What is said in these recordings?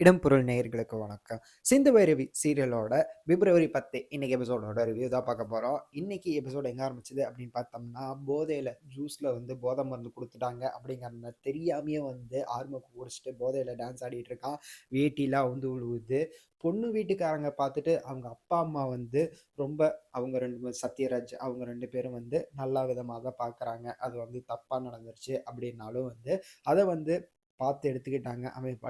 இடம்பொருள் நேயர்களுக்கு வணக்கம். சிந்து பைரவி சீரியலோட பிப்ரவரி பத்து இன்னைக்கு எபிசோடோட ரிவ்யூ தான் பார்க்க போகிறோம் இன்னைக்கு எபிசோடு எங்கே ஆரம்பிச்சது அப்படின்னு பார்த்தோம்னா போதையில் ஜூஸில் வந்து போதை மருந்து கொடுத்துட்டாங்க அப்படிங்கிறத தெரியாமையே வந்து ஆர்முக்கு குடிச்சிட்டு போதையில் டான்ஸ் ஆடிட்டு இருக்கான். வேட்டிலாம் வந்து உழுவுது. பொண்ணு வீட்டுக்காரங்க பார்த்துட்டு அவங்க அப்பா அம்மா வந்து ரொம்ப அவங்க ரெண்டு பேரும் சத்யராஜ் அவங்க ரெண்டு பேரும் வந்து நல்ல விதமாக தான் பார்க்குறாங்க. அது வந்து தப்பாக நடந்துருச்சு அப்படின்னாலும் வந்து அதை வந்து பார்த்து எடுத்துக்கிட்டாங்க. அவன்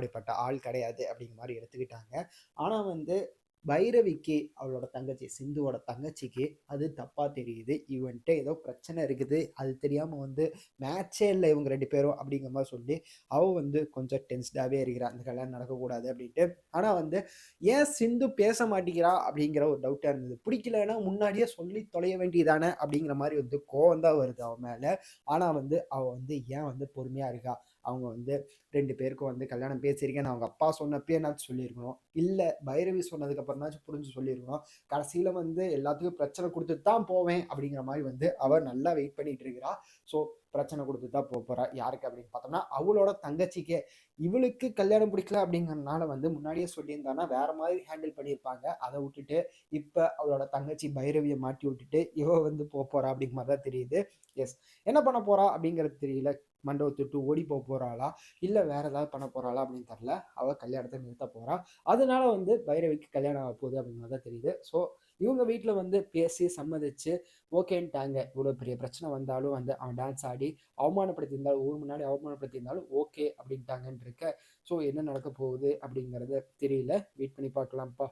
ஆள் கிடையாது அப்படிங்கிற மாதிரி எடுத்துக்கிட்டாங்க. ஆனால் வந்து பைரவிக்கு அவளோட தங்கச்சி சிந்துவோட தங்கச்சிக்கு அது தப்பாக தெரியுது. இவன்ட்டு ஏதோ பிரச்சனை இருக்குது. அது தெரியாமல் வந்து மேட்சே இல்லை இவங்க ரெண்டு பேரும் அப்படிங்கிற மாதிரி சொல்லி, அவள் வந்து கொஞ்சம் டென்ஸ்டாகவே இருக்கிறா. இந்த கல்யாணம் நடக்கக்கூடாது அப்படின்ட்டு. ஆனால் வந்து ஏன் சிந்து பேச மாட்டேங்கிறா அப்படிங்கிற ஒரு டவுட்டாக இருந்தது. பிடிக்கலன்னா முன்னாடியே சொல்லி தொலைய வேண்டியதானே அப்படிங்கிற மாதிரி வந்து கோவம் தான் வருது அவன் மேலே ஆனால் வந்து அவள் வந்து ஏன் வந்து பொறுமையாக இருக்கா? அவங்க வந்து ரெண்டு பேருக்கும் வந்து கல்யாணம் பேசியிருக்கேன்னு அவங்க அப்பா சொன்னப்பயேனாச்சும் சொல்லியிருக்கணும். இல்லை பைரவி சொன்னதுக்கப்புறம்னாச்சும் புரிஞ்சு சொல்லியிருக்கணும். கடைசியில வந்து எல்லாத்துக்கும் பிரச்சனை கொடுத்துட்டு தான் போவேன் அப்படிங்கிற மாதிரி வந்து அவர் நல்லா வெயிட் பண்ணிட்டு இருக்கிறா. ஸோ பிரச்சனை கொடுத்து தான் போக போகிறா யாருக்கு அப்படின்னு பார்த்தோம்னா, அவளோட தங்கச்சிக்கே. இவளுக்கு கல்யாணம் பிடிக்கல அப்படிங்கறதுனால வந்து முன்னாடியே சொல்லியிருந்தான்னா, வேற மாதிரி ஹேண்டில் பண்ணியிருப்பாங்க. அதை விட்டுட்டு, இப்போ அவளோட தங்கச்சி பைரவியை மாட்டி விட்டுட்டு, இவ வந்து போக போறா அப்படிங்கிற மாதிரி தான் தெரியுது. எஸ். என்ன பண்ண போறா அப்படிங்கிறது தெரியல. மண்டபத்தை விட்டு ஓடி போக போறாளா? இல்ல வேற ஏதாவது பண்ண போறாளா அப்படின்னு தெரியல. அவ கல்யாணத்தை நிறுத்த போறா. அதனால வந்து பைரவிக்கு கல்யாணம் ஆக போகுது அப்படிங்கிற தான் தெரியுது. ஸோ இவங்க வீட்டில் வந்து பேசி சம்மதிச்சு ஓகேன்ட்டாங்க. இவ்வளோ பெரிய பிரச்சனை வந்தாலும் வந்து அவன் டான்ஸ் ஆடி அவமானப்படுத்தியிருந்தாலும் ஊர் முன்னாடி அவமானப்படுத்தியிருந்தாலும் ஓகே அப்படின்ட்டாங்கன்னு இருக்க. ஸோ என்ன நடக்க போகுது அப்படிங்கிறத தெரியல. வெயிட் பண்ணி பார்க்கலாம்ப்பா.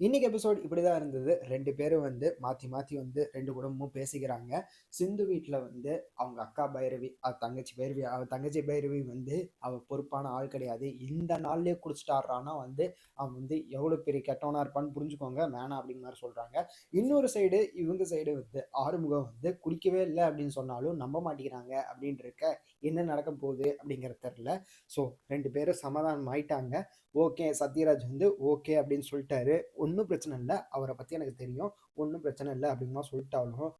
இன்னைக்கு எபிசோட் இப்படி தான் இருந்தது. ரெண்டு பேரும் வந்து மாற்றி மாற்றி வந்து ரெண்டு குடும்பமும் பேசிக்கிறாங்க. சிந்து வீட்டில் வந்து அவங்க அக்கா பைரவி, அவ தங்கச்சி பைரவி அவ தங்கச்சி பைரவி வந்து அவ பொறுப்பான ஆள் கிடையாது. இந்த நாள்லேயே குடிச்சிட்டாடுறான்னா வந்து அவன் வந்து எவ்வளோ பெரிய கெட்டவனாக இருப்பான்னு புரிஞ்சுக்கோங்க. வேணாம் அப்படிங்கிற மாதிரி சொல்கிறாங்க இன்னொரு சைடு இவங்க சைடு வந்து ஆறுமுகம் வந்து குடிக்கவே இல்லை அப்படின்னு சொன்னாலும் நம்ப மாட்டேங்கிறாங்க அப்படின்னு இருக்க. என்ன நடக்க போகுது அப்படிங்கிறது தெரில ஸோ ரெண்டு பேரும் சமாதானம் ஆயிட்டாங்க. ஓகே சத்யராஜ் வந்து ஓகே அப்படின்னு சொல்லிட்டாரு ஒன்றும் பிரச்சனை இல்லை அவரை பற்றி எனக்கு தெரியும். ஒன்றும் பிரச்சனை இல்லை அப்படிங்கிற சொல்லிட்டாலும்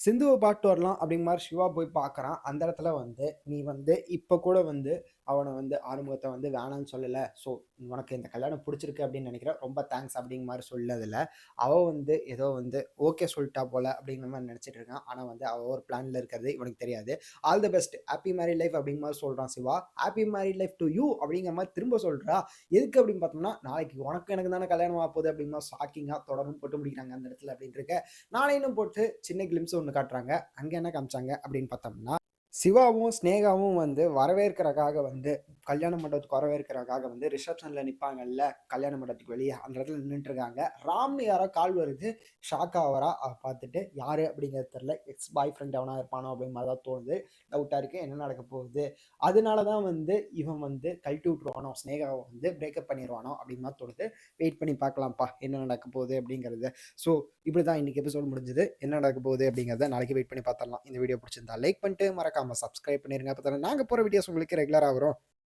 சிந்துவை சிந்துவ பாட்டு வரலாம் அப்படிங்கிற மாதிரி சிவா போய் பார்க்குறான். அந்த இடத்துல வந்து நீ வந்து இப்போ கூட வந்து அவனை வந்து ஆறுமுகத்தை வந்து வேணான்னு சொல்லலை ஸோ உனக்கு இந்த கல்யாணம் பிடிச்சிருக்கு அப்படின்னு நினைக்கிறேன். ரொம்ப தேங்க்ஸ் அப்படிங்கிற மாதிரி சொல்லதுல, அவள் வந்து ஏதோ வந்து ஓகே சொல்லிட்டா போல அப்படிங்கிற மாதிரி நினச்சிட்டு இருக்கான். ஆனால் வந்து அவள் ஒரு பிளானில் இருக்கிறது இவனுக்கு தெரியாது. All the best. Happy married life அப்படிங்கிற மாதிரி சொல்கிறான் Siva. Happy married life to you அப்படிங்கிற மாதிரி திரும்ப சொல்கிறா எதுக்கு அப்படின்னு பார்த்தோம்னா, நாளைக்கு உனக்கு எனக்கு தானே கல்யாணம் ஆகுது அப்படிங்கிற ஷாக்கிங்காக ஷாக்கிங்கா தொடரும் போட்டு முடிக்கிறாங்க அந்த இடத்துல அப்படின்னு இருக்க. நாளைன்னு போட்டு சின்ன கிளிம்ஸ் ஒன்று காட்டுறாங்க. அங்கே என்ன காமிச்சாங்க அப்படின்னு பார்த்தோம்னா, சிவாவும், ஸ்னேகாவும் வந்து வரவேற்கிறக்காக வந்து கல்யாண மண்டபத்துக்கு வரவேற்கறக்காக வந்து ரிசப்ஷன்ல நிப்பாங்கல்ல, கல்யாண மண்டபத்துக்கு வெளியே அந்த இடத்துல நின்றுட்டு இருக்காங்க. ராம்னு யாரோ கால் வருது. ஷாக் ஆவரா பார்த்துட்டு யாரு அப்படிங்கிறது தெரியல. எக்ஸ் பாய் ஃப்ரெண்ட் அவனா இருப்பானோ அப்படிங்கிற மாதிரி தான் தோணுது. டவுட்டா இருக்கு. என்ன நடக்க போகுது? அதனால தான் வந்து இவன் வந்து கழட்டி விட்டுருவானோ, ஸ்னேகாவை வந்து பிரேக்கப் பண்ணிடுவானோ அப்படின்னு தோணுது. வெயிட் பண்ணி பார்க்கலாம்ப்பா. என்ன நடக்க போகுது அப்படிங்கிறது. ஸோ இப்படிதான் இன்னைக்கு எபிசோட் முடிஞ்சது. என்ன நடக்க போகுது அப்படிங்கிறத நாளைக்கு வெயிட் பண்ணி பார்த்துடலாம். இந்த வீடியோ பிடிச்சிருந்தா லைக் பண்ணிட்டு மறக்காம சப்ஸ்கிரைப் பண்ணிருங்க. அப்போ தானே போகிற போற வீடியோஸ் உங்களுக்கு ரெகுலராக வரும்.